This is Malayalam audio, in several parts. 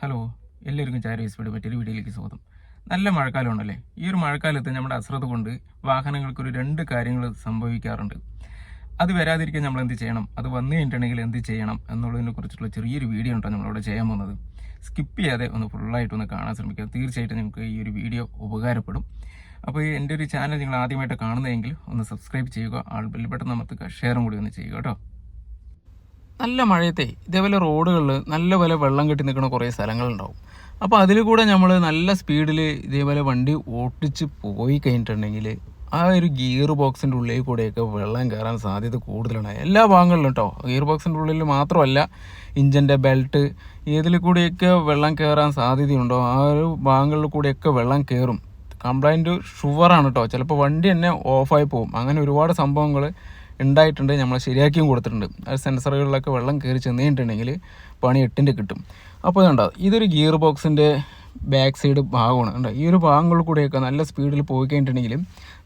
ഹലോ എല്ലാവർക്കും ചാരി വീട് മറ്റൊരു വീഡിയോയിലേക്ക് സ്വാഗതം. നല്ല മഴക്കാലം ഉണ്ടല്ലേ? ഈ ഒരു മഴക്കാലത്ത് നമ്മുടെ അശ്രദ്ധ കൊണ്ട് വാഹനങ്ങൾക്ക് ഒരു രണ്ട് കാര്യങ്ങൾ സംഭവിക്കാറുണ്ട്. അത് വരാതിരിക്കാൻ നമ്മൾ എന്ത് ചെയ്യണം? അത് വന്നു കഴിഞ്ഞിട്ടുണ്ടെങ്കിൽ എന്ത് ചെയ്യണം എന്നുള്ളതിനെ കുറിച്ചുള്ള ചെറിയൊരു വീഡിയോ ഉണ്ടോ നമ്മളിവിടെ ചെയ്യാൻ പോകുന്നത്. സ്കിപ്പ് ചെയ്യാതെ ഒന്ന് ഫുള്ളായിട്ട് ഒന്ന് കാണാൻ ശ്രമിക്കുക. തീർച്ചയായിട്ടും നിങ്ങൾക്ക് ഈ ഒരു വീഡിയോ ഉപകാരപ്പെടും. അപ്പോൾ ഈ എന്റെ ഒരു ചാനൽ നിങ്ങൾ ആദ്യമായിട്ട് കാണുന്നതെങ്കിൽ ഒന്ന് സബ്സ്ക്രൈബ് ചെയ്യുക ആൾ ബെൽബട്ടൺ നമുക്ക് ഷെയറും കൂടി ഒന്ന് ചെയ്യുക കേട്ടോ. നല്ല മഴയത്തെ ഇതേപോലെ റോഡുകളിൽ നല്ല പോലെ വെള്ളം കെട്ടി നിൽക്കുന്ന കുറേ സ്ഥലങ്ങളുണ്ടാവും. അപ്പോൾ അതിൽ കൂടെ നമ്മൾ നല്ല സ്പീഡിൽ ഇതേപോലെ വണ്ടി ഓട്ടിച്ച് പോയി കഴിഞ്ഞിട്ടുണ്ടെങ്കിൽ ആ ഒരു ഗിയർ ബോക്സിന്റെ ഉള്ളിൽ കൂടെയൊക്കെ വെള്ളം കയറാൻ സാധ്യത കൂടുതലാണ്. എല്ലാ ഭാഗങ്ങളിലും കേട്ടോ ഗിയർ ബോക്സിന്റെ ഉള്ളിൽ മാത്രമല്ല ഇഞ്ചിന്റെ ബെൽറ്റ് ഏതിൽ കൂടെയൊക്കെ വെള്ളം കയറാൻ സാധ്യതയുണ്ടോ ആ ഒരു ഭാഗങ്ങളിൽ കൂടെയൊക്കെ വെള്ളം കയറും. കംപ്ലൈന്റ് ഷുവറാണ് കേട്ടോ ചിലപ്പോൾ വണ്ടി തന്നെ ഓഫായി പോകും. അങ്ങനെ ഒരുപാട് സംഭവങ്ങൾ ഉണ്ടായിട്ടുണ്ട് നമ്മൾ ശരിയാക്കിയും കൊടുത്തിട്ടുണ്ട്. ആ സെൻസറുകളിലൊക്കെ വെള്ളം കയറി ചെന്ന് കഴിഞ്ഞിട്ടുണ്ടെങ്കിൽ പണി എട്ടിന്റെ കിട്ടും. അപ്പോൾ ഇതുണ്ടോ? ഇതൊരു ഗിയർ ബോക്സിന്റെ ബാക്ക് സൈഡ് ഭാഗമാണ്. ഉണ്ട് ഈ ഒരു ഭാഗങ്ങളിൽ കൂടെയൊക്കെ നല്ല സ്പീഡിൽ പോയി കഴിഞ്ഞിട്ടുണ്ടെങ്കിൽ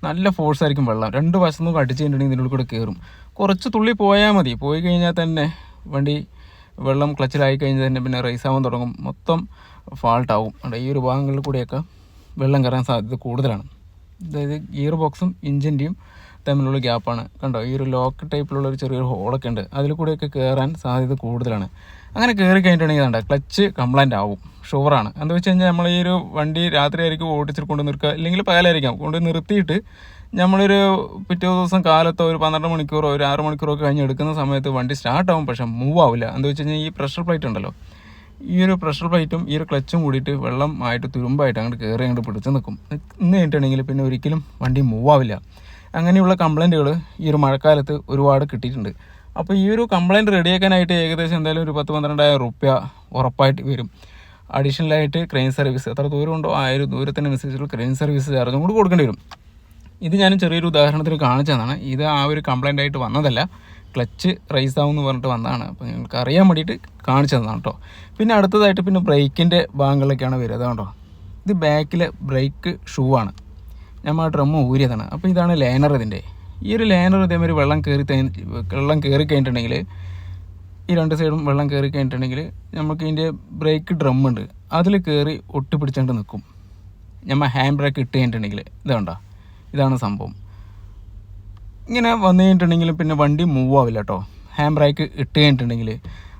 നല്ല ഫോഴ്സ് ആയിരിക്കും വെള്ളം. രണ്ട് വശം നിന്നും അടിച്ച് കഴിഞ്ഞിട്ടുണ്ടെങ്കിൽ ഇതിനുള്ളിൽ കൂടെ കയറും കുറച്ച് തുള്ളി പോയാൽ മതി. പോയി കഴിഞ്ഞാൽ തന്നെ വണ്ടി വെള്ളം ക്ലച്ചിലായി കഴിഞ്ഞാൽ തന്നെ പിന്നെ റേസ് ആവാൻ തുടങ്ങും. മൊത്തം ഫാൾട്ടാവും ഉണ്ട് ഈ ഒരു ഭാഗങ്ങളിൽ കൂടെയൊക്കെ വെള്ളം കയറാൻ സാധ്യത കൂടുതലാണ്. അതായത് ഗിയർ ബോക്സും ഇഞ്ചിന്റെയും തമ്മിലുള്ള ഗ്യാപ്പാണ്. കണ്ടോ? ഈ ഒരു ലോക്ക് ടൈപ്പിലുള്ള ഒരു ചെറിയൊരു ഹോളൊക്കെ ഉണ്ട്. അതിൽ കൂടെയൊക്കെ കയറാൻ സാധ്യത കൂടുതലാണ്. അങ്ങനെ കയറി കഴിഞ്ഞിട്ടുണ്ടെങ്കിൽ കണ്ടോ ക്ലച്ച് കംപ്ലൈന്റ് ആവും. ഷുവറാണ് എന്താ വെച്ച് കഴിഞ്ഞാൽ നമ്മൾ ഈ ഒരു വണ്ടി രാത്രി ആയിരിക്കും ഓടിച്ചിട്ട് കൊണ്ട് നിർക്കുക ഇല്ലെങ്കിൽ പകലായിരിക്കാം. കൊണ്ട് നിർത്തിയിട്ട് നമ്മളൊരു പിറ്റേ ദിവസം കാലത്തോ ഒരു പന്ത്രണ്ട് മണിക്കൂറോ ഒരു ആറ് മണിക്കൂറോ ഒക്കെ കഴിഞ്ഞ് എടുക്കുന്ന സമയത്ത് വണ്ടി സ്റ്റാർട്ട് ആവും പക്ഷേ മൂവ് ആവില്ല. എന്താ വെച്ച് കഴിഞ്ഞാൽ ഈ പ്രഷർ പ്ലേറ്റ് ഉണ്ടല്ലോ. ഈ ഒരു പ്രഷർ പ്ലേറ്റും ഈ ഒരു ക്ലച്ചും കൂടിയിട്ട് വെള്ളം ആയിട്ട് തുരുമ്പായിട്ട് അങ്ങോട്ട് കയറി അങ്ങോട്ട് പിടിച്ച് നിൽക്കും. നിന്ന് കഴിഞ്ഞിട്ടുണ്ടെങ്കിൽ പിന്നെ ഒരിക്കലും വണ്ടി മൂവ് ആവില്ല. അങ്ങനെയുള്ള കംപ്ലൈന്റുകൾ ഈ ഒരു മഴക്കാലത്ത് ഒരുപാട് കിട്ടിയിട്ടുണ്ട്. അപ്പോൾ ഈ ഒരു കംപ്ലൈന്റ് റെഡിയാക്കാനായിട്ട് ഏകദേശം എന്തായാലും ഒരു പത്ത് പന്ത്രണ്ടായിരം റുപ്യ ഉറപ്പായിട്ട് വരും. അഡീഷണലായിട്ട് ക്രെയിൻ സർവീസ് എത്ര ദൂരം ഉണ്ടോ ആ ഒരു ദൂരത്തിനനുസരിച്ചുള്ള ക്രെയിൻ സർവീസ് ചാർജും കൂടി കൊടുക്കേണ്ടി വരും. ഇത് ഞാൻ ചെറിയൊരു ഉദാഹരണത്തിന് കാണിച്ചതാണ്. ഇത് ആ ഒരു കംപ്ലൈന്റ് ആയിട്ട് വന്നതല്ല. ക്ലച്ച് റൈസ് ആവും എന്ന് പറഞ്ഞിട്ട് വന്നതാണ്. അപ്പോൾ നിങ്ങൾക്ക് അറിയാൻ വേണ്ടിയിട്ട് കാണിച്ചു തന്നതാണ് കേട്ടോ പിന്നെ അടുത്തതായിട്ട് പിന്നെ ബ്രേക്കിന്റെ ഭാഗങ്ങളിലൊക്കെയാണ് വരിക. അതാണ്ടോ ഇത് ബാക്കിലെ ബ്രേക്ക് ഷൂ ആണ്. നമ്മൾ ആ ഡ്രമ്മ് ഊരിയതാണ്. അപ്പോൾ ഇതാണ് ലേനർ ഇതിന്റെ ഈ ഒരു ലേനർ ഇതേമാതിരി വെള്ളം കയറി വെള്ളം കയറി കഴിഞ്ഞിട്ടുണ്ടെങ്കിൽ ഈ രണ്ട് സൈഡും വെള്ളം കയറി കഴിഞ്ഞിട്ടുണ്ടെങ്കിൽ നമുക്ക് ഇതിന്റെ ബ്രേക്ക് ഡ്രം ഉണ്ട്. അതിൽ കയറി ഒട്ടിപ്പിടിച്ചുകൊണ്ട് നിൽക്കും ഞമ്മ ഹാൻഡ് ബ്രേക്ക് ഇട്ട് കഴിഞ്ഞിട്ടുണ്ടെങ്കിൽ ഇതുണ്ടോ ഇതാണ് സംഭവം. ഇങ്ങനെ വന്നു കഴിഞ്ഞിട്ടുണ്ടെങ്കിൽ പിന്നെ വണ്ടി മൂവ് ആവില്ല കേട്ടോ ഹാൻഡ് ബ്രേക്ക് ഇട്ട് കഴിഞ്ഞിട്ടുണ്ടെങ്കിൽ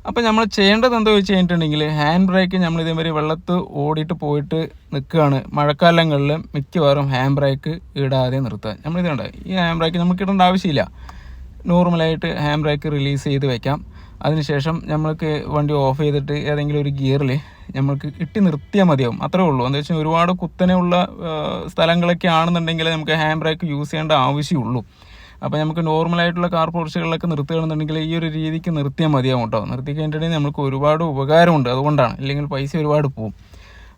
അപ്പോൾ നമ്മൾ ചെയ്യേണ്ടത് എന്താ വെച്ച് കഴിഞ്ഞിട്ടുണ്ടെങ്കിൽ ഹാൻഡ് ബ്രേക്ക് നമ്മൾ ഇതേമാതിരി വെള്ളത്ത് ഓടിയിട്ട് പോയിട്ട് നിൽക്കുകയാണ് മഴക്കാലങ്ങളിൽ മിക്കവാറും ഹാൻഡ് ബ്രേക്ക് ഇടാതെ നിർത്തുക നമ്മൾ ഇതുണ്ട് ഈ ഹാൻഡ് ബ്രേക്ക് നമുക്ക് ഇടേണ്ട ആവശ്യമില്ല. നോർമലായിട്ട് ഹാൻഡ് ബ്രേക്ക് റിലീസ് ചെയ്ത് വെക്കാം. അതിനുശേഷം നമ്മൾക്ക് വണ്ടി ഓഫ് ചെയ്തിട്ട് ഏതെങ്കിലും ഒരു ഗിയറിൽ നമ്മൾക്ക് ഇട്ടി നിർത്തിയാൽ മതിയാവും. അത്രേ ഉള്ളൂ. എന്താ വെച്ചാൽ ഒരുപാട് കുത്തനെയുള്ള സ്ഥലങ്ങളൊക്കെ ആണെന്നുണ്ടെങ്കിൽ നമുക്ക് ഹാൻഡ് ബ്രേക്ക് യൂസ് ചെയ്യേണ്ട ആവശ്യമുള്ളൂ. അപ്പോൾ നമുക്ക് നോർമലായിട്ടുള്ള കാർ പോർച്ചുകളിലൊക്കെ നിർത്തുകയാണെന്നുണ്ടെങ്കിൽ ഈ ഒരു രീതിക്ക് നിർത്തിയാൽ മതിയാവും കേട്ടോ നിർത്തി കഴിഞ്ഞിട്ടുണ്ടെങ്കിൽ നമുക്ക് ഒരുപാട് ഉപകാരമുണ്ട് അതുകൊണ്ടാണ്. ഇല്ലെങ്കിൽ പൈസ ഒരുപാട് പോവും.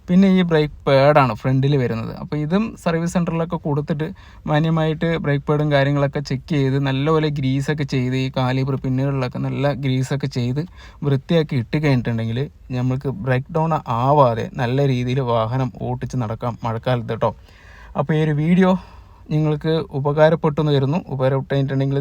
പിന്നെ ഈ ബ്രേക്ക് പാഡാണ് ഫ്രണ്ടിൽ വരുന്നത്. അപ്പോൾ ഇതും സർവീസ് സെന്ററിലൊക്കെ കൊടുത്തിട്ട് മാന്യമായിട്ട് ബ്രേക്ക് പാഡും കാര്യങ്ങളൊക്കെ ചെക്ക് ചെയ്ത് നല്ലപോലെ ഗ്രീസൊക്കെ ചെയ്ത് ഈ കാലിബർ പിന്നുകളിലൊക്കെ നല്ല ഗ്രീസൊക്കെ ചെയ്ത് വൃത്തിയാക്കി ഇട്ട് കഴിഞ്ഞിട്ടുണ്ടെങ്കിൽ നമ്മൾക്ക് ബ്രേക്ക് ഡൗൺ ആവാതെ നല്ല രീതിയിൽ വാഹനം ഓട്ടിച്ച് നടക്കാം മഴക്കാലത്ത് കേട്ടോ അപ്പോൾ ഈ ഒരു വീഡിയോ നിങ്ങൾക്ക് ഉപകാരപ്പെട്ടു എന്ന് വരുന്നു ഉപകാരപ്പെട്ടിട്ടുണ്ടെങ്കിൽ